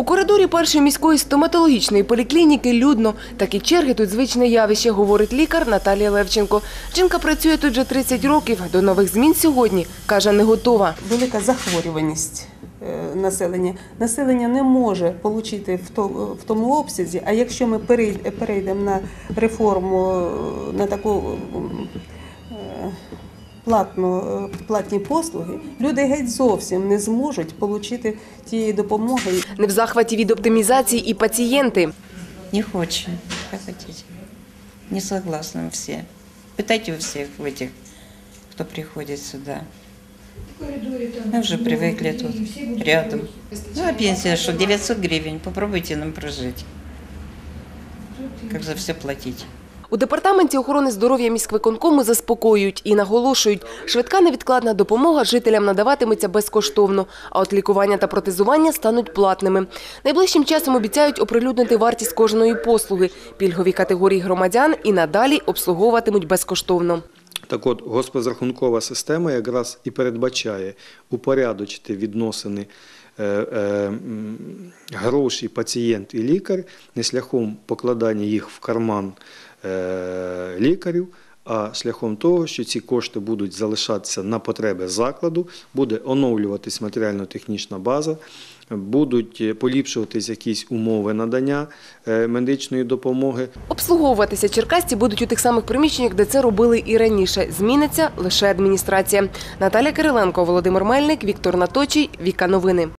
У коридорі першої міської стоматологічної поліклініки людно. Такі черги тут звичне явище, говорить лікар Наталія Левченко. Жінка працює тут вже 30 років. До нових змін сьогодні, каже, не готова. велика захворюваність е, населення. Населення не може отримати в то- в тому обсязі, а якщо ми перейдемо на реформу, е, на таку платну, е, платні послуги, люди геть зовсім не зможуть отримати тієї допомоги. Не в захваті від оптимізації і пацієнти. Не хочем. Как хотите. Не согласны все. Пытайте у всех в этих, кто приходит сюда. Мы уже привыкли тут, рядом. Ну, а пенсия что, 900 гривен? Попробуйте нам прожить. Как за все платить? У департаменті охорони здоров'я міськвиконкому заспокоюють і наголошують, швидка невідкладна допомога жителям надаватиметься безкоштовно, а от лікування та протезування стануть платними. Найближчим часом обіцяють оприлюднити вартість кожної послуги. Пільгові категорії громадян і надалі обслуговуватимуть безкоштовно. Так от, госпозрахункова система якраз і передбачає упорядочити відносини е, е, гроші пацієнт і лікар не шляхом покладання їх в карман е, лікарів, а шляхом того, що ці кошти будуть залишатися на потреби закладу, буде оновлюватись матеріально-технічна база, будуть е, поліпшуватись якісь умови надання е, медичної допомоги. Обслуговуватися черкасці будуть у тих самих приміщеннях, де це робили і раніше. Зміниться лише адміністрація. Наталя Кириленко, Володимир Мельник, Віктор Наточій, Віка Новини.